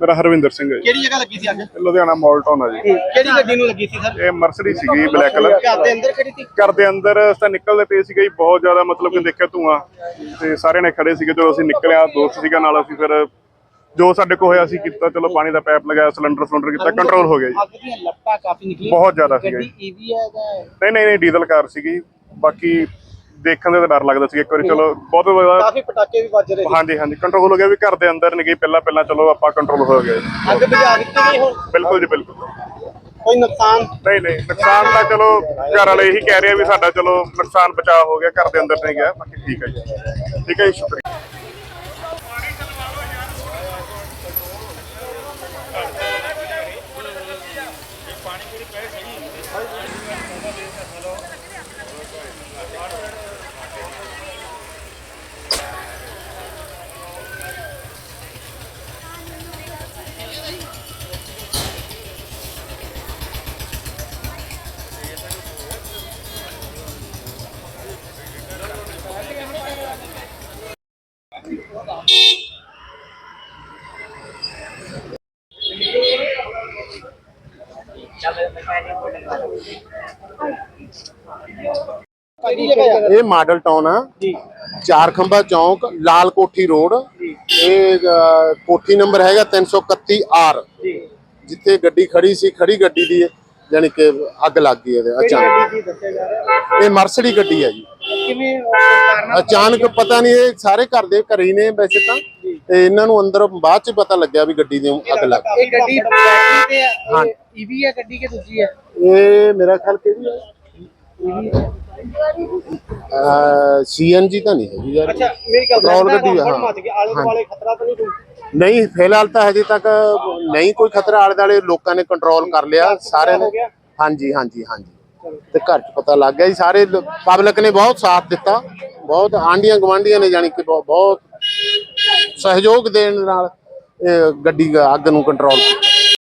ਮੇਰਾ ਹਰਵਿੰਦਰ ਸਿੰਘ ਹੈ ਜੀ। ਕਿਹੜੀ ਜਗ੍ਹਾ ਲੱਗੀ ਸੀ ਅੱਗ ਲੁਧਿਆਣਾ ਮਾਲ ਟਾਊਨ ਆ ਜੀ। ਕਿਹੜੀ ਗੱਡੀ ਨੂੰ ਲੱਗੀ ਸੀ ਸਰ? ਇਹ ਮਰਸਡੀ ਸੀਗੀ ਬਲੈਕ ਕਲਰ ਘਰ ਦੇ ਅੰਦਰ ਕਿਹੜੀ ਸੀ? ਘਰ ਦੇ ਅੰਦਰ ਤਾਂ ਨਿਕਲਦੇ ਪਏ ਸੀਗੇ ਜੀ, ਬਹੁਤ ਜ਼ਿਆਦਾ ਮਤਲਬ ਕਿ ਦੇਖਿਆ ਧੂਆਂ। ਤੇ ਸਾਰਿਆਂ ਨੇ ਖੜੇ ਸੀਗੇ ਜਦੋਂ ਅਸੀਂ ਨਿਕਲਿਆ ਦੋਸਤ ਸੀਗਾ ਨਾਲ ਅਸੀਂ ਫਿਰ ਜੋ ਸਾਡੇ ਕੋਲ ਹੋਇਆ ਸੀ ਕੀਤਾ ਚਲੋ ਪਾਣੀ ਦਾ ਪਾਈਪ ਲਗਾਇਆ ਸਿਲੰਡਰ ਸਿਲੰਡਰ ਕੀਤਾ ਕੰਟਰੋਲ ਹੋ ਗਿਆ ਜੀ। ਅੱਗ ਦੀਆਂ ਲੱਪਾਂ ਕਾਫੀ ਨਿਕਲੀ ਬਹੁਤ ਜ਼ਿਆਦਾ ਸੀਗਾ ਗੱਡੀ ਜੀ। ਈਵੀ ਹੈ ਜਾਂ ਨਹੀਂ ਨਹੀਂ ਨਹੀਂ ਡੀਜ਼ਲ ਕਾਰ ਸੀਗੀ। ਬਾਕੀ ਦੇਖਣ ਦੇ ਤਾਂ ਡਰ ਲੱਗਦਾ ਸੀ ਇੱਕ ਵਾਰੀ ਚਲੋ ਬਹੁਤ ਕਾਫੀ ਪਟਾਕੇ ਵੀ ਵੱਜ ਰਹੇ ਸੀ। ਹਾਂਜੀ ਹਾਂਜੀ ਕੰਟਰੋਲ ਹੋ ਗਿਆ ਵੀ ਘਰ ਦੇ ਅੰਦਰ ਨਹੀਂ ਗਈ ਪਹਿਲਾਂ ਪਹਿਲਾਂ ਚਲੋ ਆਪਾਂ ਕੰਟਰੋਲ ਹੋ ਗਏ। ਅੱਗ ਬੁਝਾ ਦਿੱਤੀ ਗਈ ਹੁਣ? ਬਿਲਕੁਲ ਜੀ ਬਿਲਕੁਲ। ਕੋਈ ਨੁਕਸਾਨ? ਨਹੀਂ ਨਹੀਂ ਨੁਕਸਾਨ ਤਾਂ ਚਲੋ ਘਰ ਵਾਲੇ ਇਹੀ ਕਹਿ ਰਹੇ ਆ ਵੀ ਸਾਡਾ ਚਲੋ ਨੁਕਸਾਨ ਬਚਾਅ ਹੋ ਗਿਆ ਘਰ ਦੇ ਅੰਦਰ ਨਹੀਂ ਗਿਆ ਬਾਕੀ ਠੀਕ ਹੈ ਜੀ। ਠੀਕ ਹੈ ਜੀ ਸ਼ੁਕਰੀਆ। ਸਹੀ ਕਿਹੜੀ ਜਗ੍ਹਾ ਹੈ ਇਹ ਮਾਡਲ ਟਾਊਨ ਆ। ਜੀ। ਚਾਰ ਖੰਭਾ ਚੌਂਕ ਲਾਲ ਕੋਠੀ ਰੋਡ। ਇਹ ਅ, ਕੋਠੀ ਨੰਬਰ ਹੈਗਾ 331 ਆਰ। ਜੀ। ਜਿੱਥੇ ਗੱਡੀ ਖੜੀ ਸੀ ਖੜੀ ਗੱਡੀ ਦੀ ਯਾਨੀ ਕਿ ਅੱਗ ਲੱਗ ਗਈ ਇਹਦੇ ਅਚਾਨਕ। ਗੱਡੀ ਜੀ ਦੱਸਿਆ ਜਾ ਰਿਹਾ? ਇਹ ਮਰਸਡੀ ਗੱਡੀ ਹੈ ਜੀ। ਕਿਵੇਂ ਕਾਰਨ ਅਚਾਨਕ ਪਤਾ ਨਹੀਂ ਇਹ ਸਾਰੇ ਘਰ ਦੇ ਘਰੇ ਹੀ ਨੇ ਵੈਸੇ ਤਾਂ। ਤੇ ਇਹਨਾਂ ਨੂੰ ਅੰਦਰ ਬਾਅਦ ਚ ਪਤਾ ਲੱਗਿਆ ਵੀ ਗੱਡੀ ਦੀ ਅੱਗ ਲੱਗ ਗਈ। ਇਹ ਗੱਡੀ ਬੈਟਰੀ ਤੇ ਹਾਂ। ਹੈ ਈਵੀ ਹੈ ਗੱਡੀ ਕਿ ਦੂਜੀ ਹੈ ਇਹ ਮੇਰਾ ਖਿਆਲ ਕਿਹੜੀ ਹੈ ਸੀਐਨਜੀ ਤਾਂ ਨਹੀਂ ਹੈਗੀ ਯਾਰ। ਅੱਛਾ ਮੇਰੀ ਗੱਲ ਪੈਟਰੋਲ ਗੱਡੀ ਆ, ਹਾਂ। ਮੱਚ ਗਿਆ। ਆਲੇ ਦੁਆਲੇ ਖਤਰਾ ਤਾਂ ਨਹੀਂ ਕੋਈ ਨਹੀਂ ਫਿਲਹਾਲ ਤਾਂ ਹਜੇ ਤੱਕ ਨਹੀਂ ਕੋਈ ਖਤਰਾ। ਆਲੇ ਦੁਆਲੇ ਲੋਕਾਂ ਨੇ ਕੰਟਰੋਲ ਕਰ ਲਿਆ ਸਾਰਿਆਂ ਨੇ ਹੋ ਗਿਆ? ਹਾਂਜੀ ਹਾਂਜੀ ਹਾਂਜੀ। ਤੇ ਘਰ 'ਚ ਪਤਾ ਲੱਗ ਗਿਆ ਜੀ ਸਾਰੇ ਪਬਲਿਕ ਨੇ ਬਹੁਤ ਸਾਥ ਦਿੱਤਾ। ਬਹੁਤ ਆਂਡੀਆਂ ਗਵਾਂਡੀਆਂ ਨੇ ਜਾਨੀ ਕਿ ਬਹੁਤ ਸਹਿਯੋਗ ਦੇਣ ਨਾਲ ਇਹ ਗੱਡੀ ਅੱਗ ਨੂੰ ਕੰਟਰੋਲ